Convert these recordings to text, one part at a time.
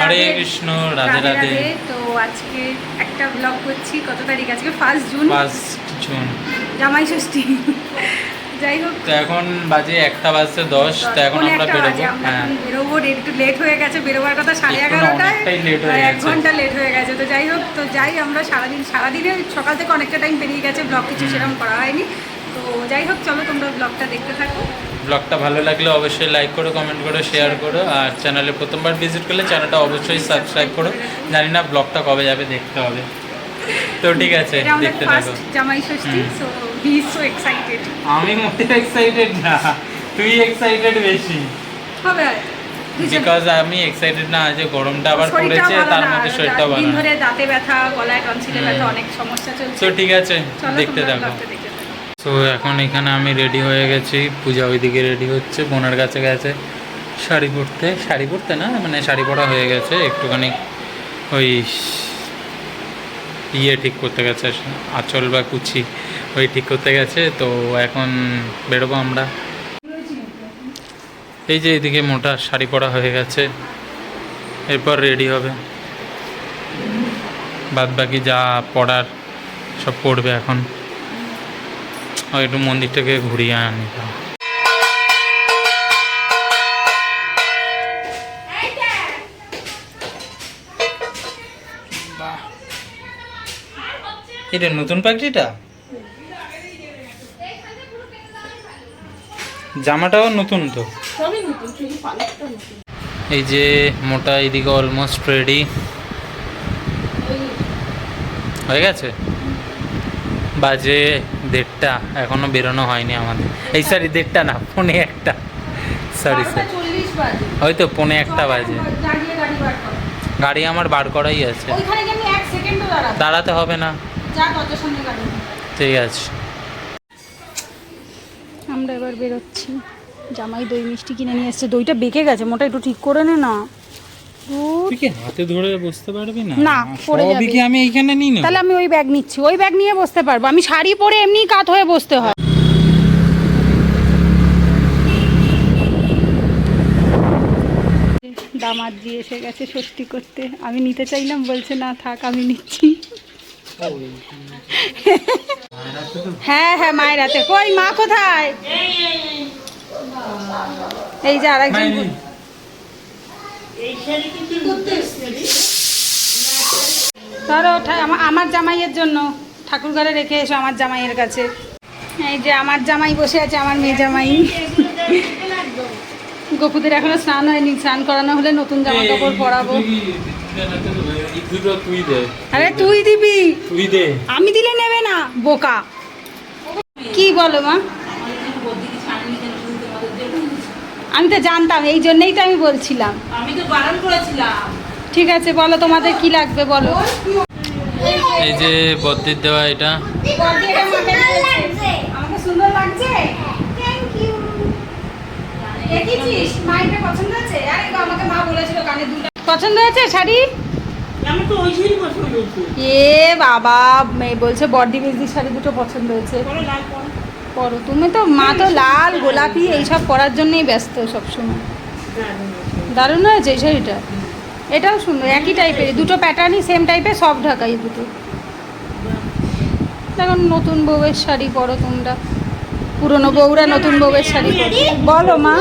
হরে কৃষ্ণ রাধে রাধে তো আজকে একটা ব্লগ করছি। কত তারিখ? আজকে ফার্স্ট জুন ফার্স্ট জুন জামাই ষষ্ঠী। যাই হোক। তো এখন বাজে একটা বাজতে দশ তো এখন আমরা বেরোবো। বাজে, হ্যাঁ। বেরোবো। একটু লেট হয়ে গেছে। বেরোবার কথা সাড়ে এগারোটায়। হয়ে এক ঘণ্টা লেট হয়ে গেছে। তো যাই হোক তো যাই আমরা সারাদিন সারাদিনে সকাল থেকে অনেকটা টাইম পেরিয়ে গেছে। ব্লগ কিছু সেরকম করা হয়নি। তো যাই হোক চলো তোমরা ব্লগটা দেখতে থাকো। ব্লগটা ভালো লাগলে অবশ্যই লাইক করো কমেন্ট করো শেয়ার করো আর চ্যানেলে প্রথমবার ভিজিট করলে চ্যানেলটা অবশ্যই সাবস্ক্রাইব করো। জানি না ব্লগটা কবে যাবে দেখতে হবে। তো ঠিক আছে দেখতে থাকো। Jamai Shashthi so he so excited আমি মোটে এক্সাইটেড না তুই এক্সাইটেড বেশি। হবে। বিকজ আমি এক্সাইটেড না যে গরমটা আবার পড়েছে তার মধ্যে শরীরটা ভালো না। ধরে দাঁতে ব্যথা গলায় টনসিলে ব্যথা অনেক সমস্যা চলছে। তো ঠিক আছে দেখতে থাকো। তো এখন এখানে আমি রেডি হয়ে গেছি। পূজা ওইদিকে রেডি হচ্ছে, বোনের কাছে গেছে শাড়ি পরতে। শাড়ি পরতে না মানে শাড়ি পরা হয়ে গেছে, একটুখানি ওই ইয়ে ঠিক করতে গেছে, আঁচল বা কুচি ওই ঠিক করতে গেছে। তো এখন বেরোবো আমরা। এই যে এদিকে মোটা শাড়ি পরা হয়ে গেছে, এরপর রেডি হবে। বাদ বাকি যা পড়ার সব পড়বে এখন। একটু মন্দিরটাকে ঘুরিয়ে আনি এটা নতুন পাখিটা? জামাটাও নতুন তো? এই যে মোটা এদিকে অলমোস্ট রেডি হয়ে গেছে? বাজে দেড়টা এখনও বেরোনো হয়নি আমাদের এই সরি দেড়টা না পৌনে একটা সরি স্যার। হয়তো পৌনে একটা বাজে গাড়ি বার করো। গাড়ি আমার বার করাই আছে ওইখানে কি আমি এক সেকেন্ডও দাঁড়াবো? দাঁড়াতে হবে না। ঠিক আছে আমরা এবার বেরোচ্ছি জামাই দই মিষ্টি কিনে নিয়ে এসছে দইটা বেঁকে গেছে মোটা একটু ঠিক করে নে না। তুই কি হাতে ধরে বসতে পারবি না? না, পড়ে যাবে। কি আমি এইখানে নিই না তাহলে আমি ওই ব্যাগ নিচ্ছি ওই ব্যাগ নিয়ে বসতে পারব। আমি শাড়ি পরে এমনি কাত হয়ে বসতে হয়। দামাত দিয়ে এসে গেছে ষষ্ঠী করতে। আমি নিতে চাইলাম বলছে না থাক আমি নিচ্ছি। হ্যাঁ হ্যাঁ মায়ের হাতে। কই মা কোথায়? এই যে আরেকজন। ধরো আমার জামাইয়ের জন্য ঠাকুর ঘরে রেখে এসো আমার জামাইয়ের কাছে এই যে আমার জামাই বসে আছে আমার মেয়ে জামাই গপুদের এখনও স্নান হয়নি স্নান করানো হলে নতুন জামা কাপড় পরাবো আরে তুই দিবি আমি দিলে নেবে না বোকা কি বলো মা আমি তো জানতাম এই জন্যই তো আমি বলছিলাম। আমি তো বারণ করেছিলাম। ঠিক আছে বলো তোমাদের কি লাগবে বলো। এই যে বদ্যির দেওয়া এটা। আমাকে সুন্দর লাগছে? থ্যাংক ইউ দেখেছিস মাইটা পছন্দ হয়েছে? আরে আমাকে মা বলেছিল কানে দুলটা পছন্দ হয়েছে শাড়ি? আমি তো ওই শাড়ি পছন্দ করছি এ বাবা বলছে বডি বেসি শাড়ি দুটো পছন্দ হয়েছে। পরে তুমি তো মা তো লাল, গোলাপি এইসব পরার জন্যই ব্যস্ত সবসময়। দারুণ হয়েছে এই শাড়িটা। এটাও সুন্দর, একই টাইপের দুটো প্যাটার্নই সেম টাইপের সব ঢাকাই দুটো। এখন নতুন বউয়ের শাড়ি পরো তোমরা। পুরনো বউরা নতুন বউয়ের শাড়ি পরে। বলো মা।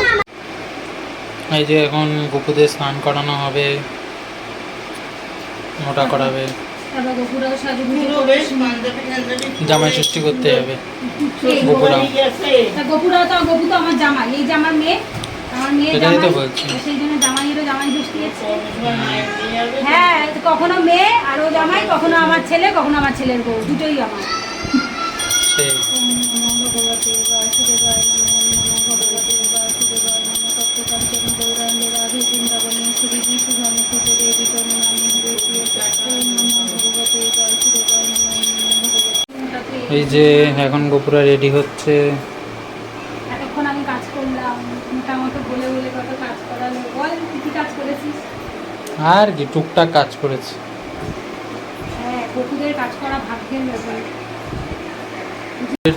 এই যে এখন গোপুদের স্নান করানো হবে, মোটা করাবে। জামাই ষষ্ঠী করতে হবে গোপুরাও। গোপুরা তো গোপু তো আমার জামাই এই যে আমার মেয়ে আমার মেয়ে জামাই সেই জন্য জামাইয়েরও জামাই ষষ্ঠী আছে। হ্যাঁ কখনো মেয়ে আর ও জামাই কখনো আমার ছেলে কখনো আমার ছেলের বউ দুটোই আমার সেই যে এখন গোপুরা রেডি হচ্ছে। এতক্ষণ আমি কাজ করলাম মোটামুটি বলে বলে কত কাজ করালো। বল কি কি কাজ করেছিস? আর কি টুকটাক কাজ করেছে। হ্যাঁ বকুদের কাজ করা ভাগ্যের ব্যাপার।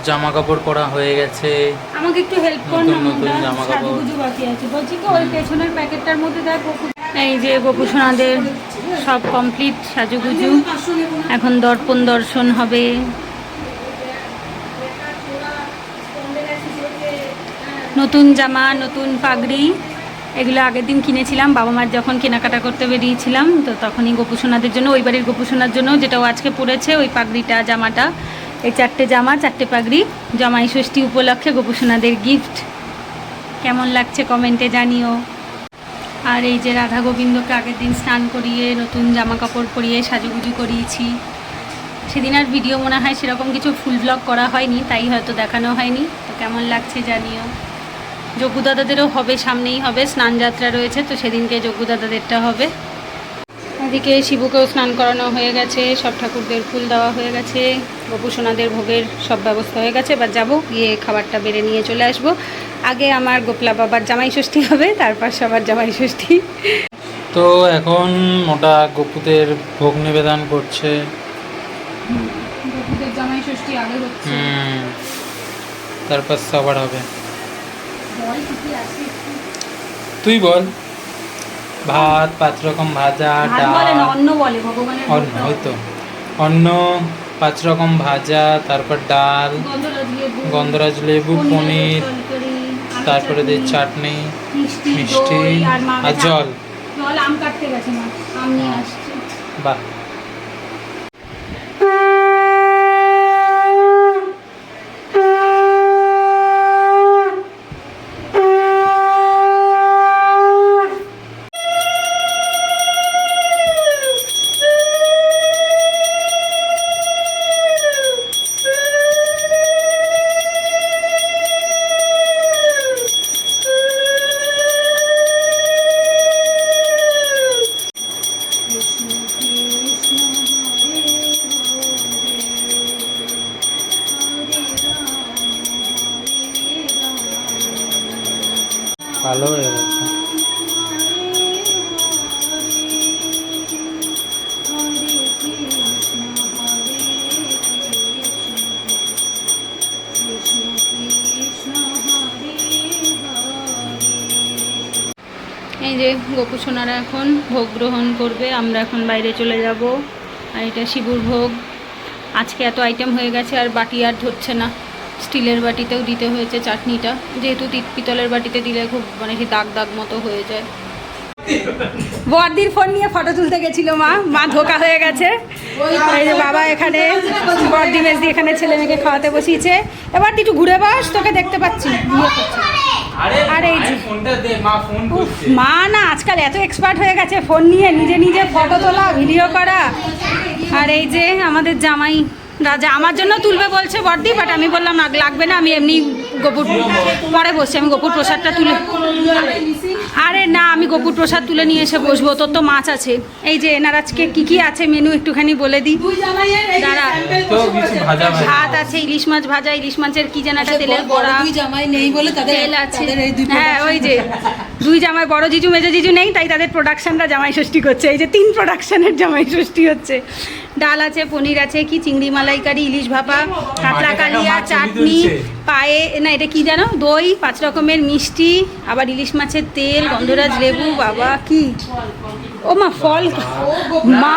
জামা কাপড় পরা হয়ে গেছে। আমাকে একটু হেল্প কর না নতুন জামা কাপড়। বাকি আছে। বলছি কি ওই পেছনের প্যাকেটটার মধ্যে দেখ এই যে গোপুসোনাদের সব কমপ্লিট সাজুগুজু। এখন দর্পণ দর্শন হবে। নতুন জামা, নতুন পাগড়ি, এগুলো আগের দিন কিনেছিলাম। বাবা মার যখন কেনাকাটা করতে বেরিয়েছিলাম, তো তখনই গোপুসোনাদের জন্য, ওই বাড়ির গোপুসোনার জন্য যেটা ও আজকে পড়েছে ওই পাগড়িটা, জামাটা। এই চারটে জামা, চারটে পাগড়ি, জামাই ষষ্ঠী উপলক্ষে গোপুসোনাদের গিফট কেমন লাগছে কমেন্টে জানিও। আর এই যে রাধা গোবিন্দকে আগের দিন স্নান করিয়ে, নতুন জামা কাপড় পরিয়ে সাজুগুজু করিয়েছি। সেদিন আর ভিডিও মনে হয় সেরকম কিছু ফুল ব্লগ করা হয়নি, তাই হয়তো দেখানো হয়নি। তো কেমন লাগছে জানিও। যজ্ঞ দাদাদেরও হবে সামনেই হবে স্নান যাত্রা রয়েছে তো সেদিনকে যজ্ঞ দাদাদেরটা হবে। এদিকে শিবুকেও স্নান করানো হয়ে গেছে সব ঠাকুরদের ফুল দেওয়া হয়ে গেছে গোপুসোনাদের ভোগের সব ব্যবস্থা হয়ে গেছে এবার যাব গিয়ে খাবারটা বেড়ে নিয়ে চলে আসব। আগে আমার গোপলা বাবার জামাই ষষ্ঠী হবে তারপর সবার জামাই ষষ্ঠী। তো এখন মোটা গপুদের ভোগ নিবেদন করছে। গোপুদের জামাই ষষ্ঠী আগে হচ্ছে। তারপর সবার হবে। তুই বল। ভাত পাঁচ রকম ভাজা ডাল। অন্ন বলে ভগবানের অন্ন হয়তো অন্ন পাঁচ রকম ভাজা তারপর ডাল গন্ধরাজ লেবু, পনির তারপরে দিয়ে চাটনি, মিষ্টি আর জল। জল আম কাটতে গেছে মা আম নিয়ে বাহ। হয়ে গেছে। এই যে গোপু সোনারা এখন ভোগ গ্রহণ করবে, আমরা এখন বাইরে চলে যাব। আর এটা শিবুর ভোগ। আজকে এত আইটেম হয়ে গেছে, আর বাটি আর ধরছে না। স্টিলের বাটিতেও দিতে হয়েছে চাটনিটা। যেহেতু পিতলের বাটিতে দিলে খুব মানে দাগ দাগ মতো হয়ে যায়। বর্দির ফোন নিয়ে ফটো তুলতে গেছিল মা। মা ধোকা হয়ে গেছে। বাবা এখানে বর্দি মেজদি এখানে ছেলে মেয়েকে খাওয়াতে বসিয়েছে। এবার একটু ঘুরে বাস, তোকে দেখতে পাচ্ছি। আর এই যে- মা না, আজকাল এত এক্সপার্ট হয়ে গেছে ফোন নিয়ে। নিজে নিজে ফটো তোলা ভিডিও করা। আর এই যে আমাদের জামাই। রাজা আমার জন্য তুলবে বলছে বর্দি বাট আমি বললাম লাগবে না আমি এমনি গোপুর পরে বসছি আমি গোপুর প্রসাদটা তুলে আরে না আমি গোপুর প্রসাদ তুলে নিয়ে এসে বসবো তোর তো মাছ আছে। এই যে এনার আজকে কি কি আছে মেনু একটুখানি বলে দিই। দাঁড়া। তো কিছু ভাজা ভাজা। ভাত আছে ইলিশ মাছ ভাজা ইলিশ মাছের কি যেন একটা তেলের বড়া জামাই নেই বলে তাদের তেল আছে। তাদের এই দুই হ্যাঁ ওই যে দুই জামাই বড় জিজু মেজো জিজু নেই তাই তাদের প্রোডাকশনটা জামাই ষষ্ঠী করছে। এই যে তিন প্রোডাকশনের জামাই ষষ্ঠী হচ্ছে। ডাল আছে পনির আছে কি চিংড়ি মালাইকারি ইলিশ ভাপা কাতলা কালিয়া চাটনি পায়ে না এটা কি জানো? দই পাঁচ রকমের মিষ্টি আবার ইলিশ মাছের তেল গন্ধরাজ লেবু বাবা কি? ও মা ফল মা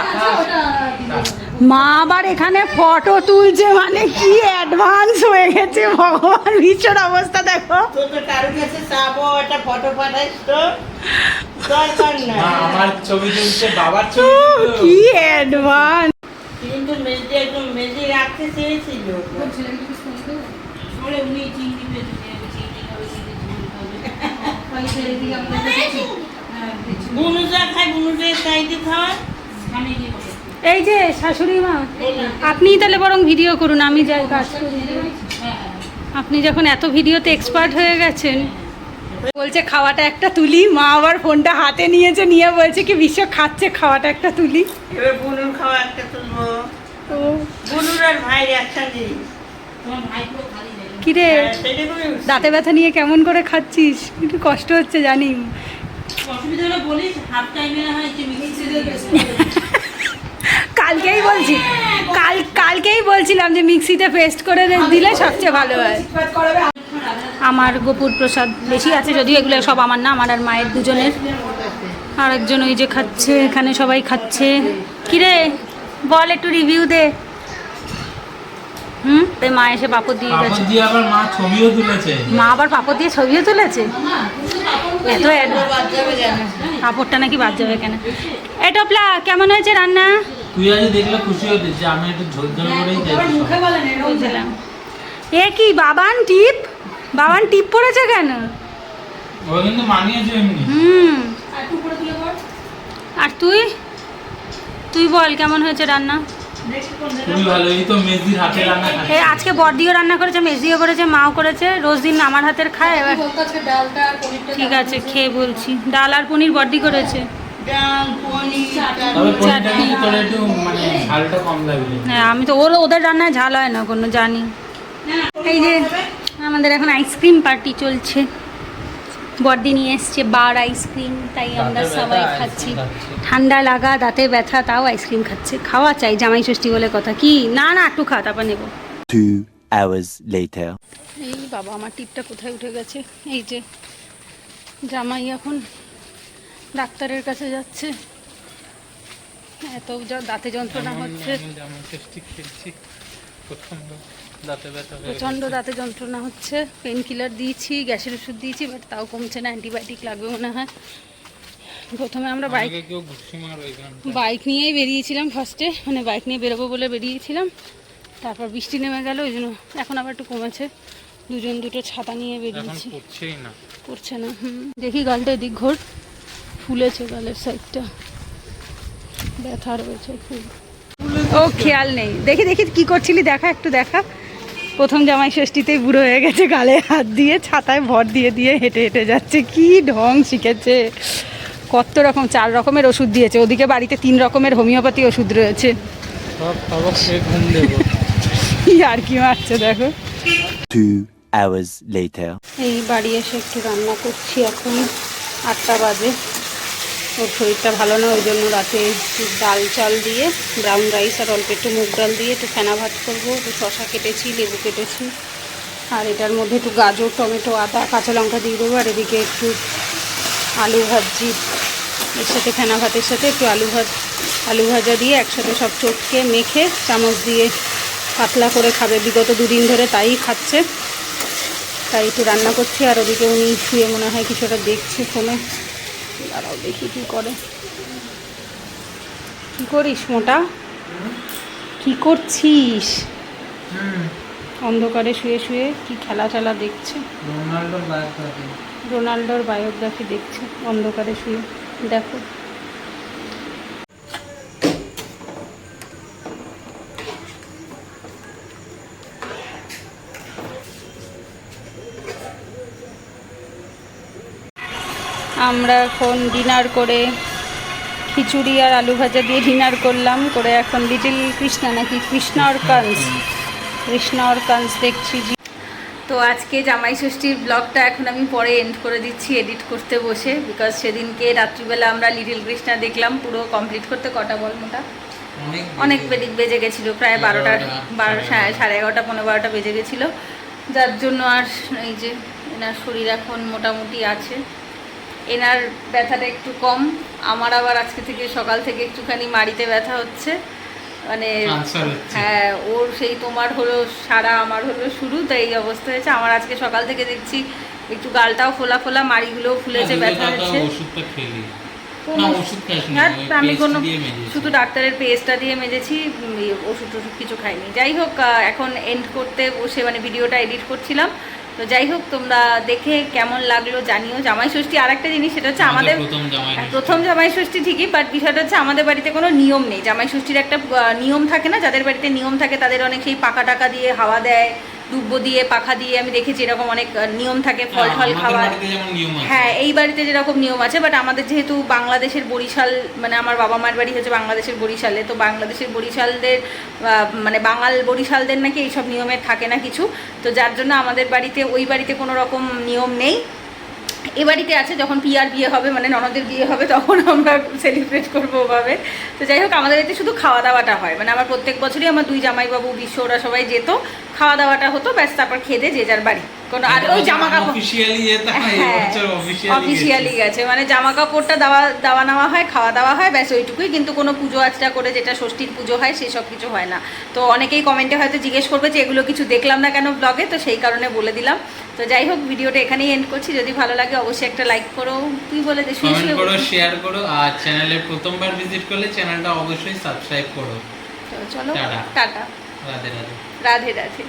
মা আবার এখানে ফটো তুলছে মানে কি অ্যাডভান্স হয়ে গেছে ভগবান ভীষণ অবস্থা দেখো। কি অ্যাডভান্স কিন্তু মেজে একদম মেজে রাখতে চেয়েছিল। আরে উনি চিংড়ি চাইতে খাওয়া এই যে শাশুড়ি মা আপনিই তাহলে বরং ভিডিও করুন আমি যাই কাজ করি। আপনি যখন এত ভিডিওতে এক্সপার্ট হয়ে গেছেন বলছে খাওয়াটা একটা তুলি। মা আবার ফোনটা হাতে নিয়েছে নিয়ে বলছে কি বিশ্ব খাচ্ছে খাওয়াটা একটা তুলি। এবার বুনুর খাওয়া একটা তুলবো। বুনুর আর ভাইয়ের একসাথে। কিরে দাঁতে ব্যথা নিয়ে কেমন করে খাচ্ছিস? একটু কষ্ট হচ্ছে জানি। একটু কালকেই বলছি কাল কালকেই বলছিলাম যে মিক্সিতে পেস্ট করে দিলে সবচেয়ে ভালো হয়। আমার গোপুর প্রসাদ বেশি আছে যদিও এগুলো সব আমার না আমার আর মায়ের দুজনের। আর একজন ওই যে খাচ্ছে এখানে সবাই খাচ্ছে। কিরে বল একটু রিভিউ দে। হুম? তাই মা এসে পাপড় দিয়ে গেছে। আবার মা ছবিও তুলেছে। মা আবার পাপড় দিয়ে ছবিও তুলেছে? এত পাপড়টা নাকি বাদ যাবে কেন? এ টপলা কেমন হয়েছে রান্না? তুই আজ দেখলে খুশি হতি যে আমি একটু ঝোল ঝোল করেই বুঝলাম এ কি বাবান টিপ? বাবান টিপ পড়েছে কেন? হুম। আর তুই তুই? বল কেমন হয়েছে রান্না? আজকে বড়দিও রান্না করেছে মেজিও করেছে মাও করেছে রোজ দিন আমার হাতের খায় এবার ঠিক আছে খেয়ে বলছি। ডাল আর পনির বড়দি করেছে। মানে ঝালটা কম লাগবে। হ্যাঁ আমি তো ওর ওদের রান্নায় ঝাল হয় না কোনো জানি। এই যে আমাদের এখন আইসক্রিম পার্টি চলছে। বড়দি নিয়ে এসছে বার আইসক্রিম তাই আমরা সবাই খাচ্ছি। ঠান্ডা লাগা দাঁতে ব্যথা তাও আইসক্রিম খাচ্ছে। খাওয়া চাই জামাই ষষ্ঠী বলে কথা। কি? না না একটু খা তারপর নেব। Two hours later. এই বাবা আমার টিপটা কোথায় উঠে গেছে? এই যে জামাই এখন ডাক্তারের কাছে যাচ্ছে। এত দাঁতে যন্ত্রণা হচ্ছে। প্রচণ্ড দাঁতে যন্ত্রণা হচ্ছে পেন কিলার দিয়েছি গ্যাসের ওষুধ দিয়েছি বাট তাও কমছে না অ্যান্টিবায়োটিক লাগবে মনে হয়। প্রথমে আমরা বাইক বাইক নিয়েই বেরিয়েছিলাম ফার্স্টে মানে বাইক নিয়ে বেরোবো বলে বেরিয়েছিলাম। তারপর বৃষ্টি নেমে গেল ওই জন্য এখন আবার একটু কমেছে। দুজন দুটো ছাতা নিয়ে বেরিয়েছি। না। করছে না হুম। দেখি গালটা এদিক ঘোর ফুলেছে গালের সাইডটা ব্যথা রয়েছে খুব। ও খেয়াল নেই। দেখি দেখি কি করছিলি দেখা একটু দেখা। প্রথম জামাই ষষ্ঠীতেই বুড়ো হয়ে গেছে গালে হাত দিয়ে ছাতায় ভর দিয়ে দিয়ে হেঁটে হেঁটে যাচ্ছে। কি ঢং শিখেছে। কত রকম চার রকমের ওষুধ দিয়েছে। ওদিকে বাড়িতে তিন রকমের হোমিওপ্যাথি ওষুধ রয়েছে। আর কি মারছে দেখো। Two hours এই বাড়ি এসে একটু রান্না করছি এখন। আটটা বাজে। ওর শরীরটা ভালো না, ওই জন্য রাতে ডাল চাল দিয়ে ব্রাউন রাইস আর অল্প একটু মুগ ডাল দিয়ে একটু ফেনা ভাত করব। একটু শশা কেটেছি, লেবু কেটেছি। আর এটার মধ্যে একটু গাজর, টমেটো, আদা, কাঁচা লঙ্কা দিয়ে দেবো। আর এদিকে একটু আলু ভাজি। এর সাথে ফেনা ভাতের সাথে একটু আলু ভাত আলু ভাজা দিয়ে একসাথে সব চটকে মেখে চামচ দিয়ে পাতলা করে খাবে। বিগত দুদিন ধরে তাই খাচ্ছে। তাই একটু রান্না করছি। আর ওদিকে উনি শুয়ে মনে হয় কিছুটা দেখছে ফোনে। দাঁড়াও দেখি কী করে। কী করিস মোটা? কি করছিস? অন্ধকারে শুয়ে শুয়ে কি খেলা টেলা দেখছে? রোনাল্ডোর বায়োগ্রাফি রোনাল্ডোর বায়োগ্রাফি দেখছে অন্ধকারে শুয়ে। দেখো। আমরা এখন ডিনার করে খিচুড়ি আর আলু ভাজা দিয়ে ডিনার করলাম করে এখন লিটিল কৃষ্ণা নাকি কৃষ্ণ আর কান্স কৃষ্ণা আর কান্স দেখছি তো আজকে জামাই ষষ্ঠীর ব্লগটা এখন আমি পরে এন্ড করে দিচ্ছি এডিট করতে বসে বিকজ সেদিনকে রাত্রিবেলা আমরা লিটিল কৃষ্ণা দেখলাম পুরো কমপ্লিট করতে কটা বল মোটা অনেক বেজে গেছিল প্রায় বারোটা। বারো সাড়ে এগারোটা পনেরো বারোটা বেজে গেছিল। যার জন্য আর এই যে এনার শরীর এখন মোটামুটি আছে। এনার ব্যথাটা একটু কম। আমার আবার আজকে থেকে সকাল থেকে একটুখানি মাড়িতে ব্যথা হচ্ছে। মানে হ্যাঁ ওর সেই তোমার হলো সারা আমার হলো শুরু তাই এই অবস্থা হয়েছে। আমার আজকে সকাল থেকে দেখছি একটু গালটাও ফোলা ফোলা মাড়িগুলোও ফুলেছে ব্যথা হচ্ছে। হ্যাঁ, আমি কোনো শুধু ডাক্তারের পেস্টটা দিয়ে মেজেছি ওষুধ টষুধ কিছু খাইনি। যাই হোক এখন এন্ড করতে বসে মানে ভিডিওটা এডিট করছিলাম। তো যাই হোক তোমরা দেখে কেমন লাগল জানিও। জামাই ষষ্ঠী আর একটা জিনিস সেটা হচ্ছে আমাদের প্রথম জামাই ষষ্ঠী। ঠিকই বাট বিষয়টা হচ্ছে আমাদের বাড়িতে কোনো নিয়ম নেই। জামাই ষষ্ঠীর একটা নিয়ম থাকে না যাদের বাড়িতে নিয়ম থাকে তাদের অনেক সেই পাকা টাকা দিয়ে হাওয়া দেয় ডুব্বো দিয়ে পাখা দিয়ে আমি দেখেছি এরকম অনেক নিয়ম থাকে ফল ফল টল খাওয়ার। হ্যাঁ এই বাড়িতে যেরকম নিয়ম আছে বাট আমাদের যেহেতু বাংলাদেশের বরিশাল মানে আমার বাবা মার বাড়ি হচ্ছে বাংলাদেশের বরিশালে তো বাংলাদেশের বরিশালদের মানে বাঙাল বরিশালদের নাকি এইসব নিয়মের থাকে না কিছু। তো যার জন্য আমাদের বাড়িতে ওই বাড়িতে কোনো রকম নিয়ম নেই। এ বাড়িতে আছে, যখন পিয়ার বিয়ে হবে মানে ননদের বিয়ে হবে, তখন আমরা সেলিব্রেট করব ওভাবে। তো যাই হোক, আমাদের এতে শুধু খাওয়া দাওয়াটা হয়। মানে আমার প্রত্যেক বছরই আমার দুই জামাইবাবু, বিশ্ব, ওরা সবাই যেত খাওয়া দাওয়াটা হতো, ব্যাস তারপর খেদে যে যার বাড়ি। কোনো আর ওই জামা কাপড় অফিসিয়ালি অফিসিয়ালি গেছে। মানে জামা কাপড়টা দেওয়া দেওয়া নেওয়া হয় খাওয়া দাওয়া হয় ব্যাস ওইটুকুই। কিন্তু কোনো পুজো আচটা করে যেটা ষষ্ঠীর পুজো হয় সেসব কিছু হয় না। তো অনেকেই কমেন্টে হয়তো জিজ্ঞেস করবে যে এগুলো কিছু দেখলাম না কেন ব্লগে তো সেই কারণে বলে দিলাম। তো যাই হোক ভিডিওটা এখানেই এন্ড করছি। যদি ভালো লাগে অবশ্যই একটা লাইক করো। তুই বলে দে শুয়ে করো শেয়ার করো আর চ্যানেলে প্রথমবার ভিজিট করলে চ্যানেলটা অবশ্যই সাবস্ক্রাইব করো। তো চলো। টাটা। রাধে রাধে। রাধে রাধে।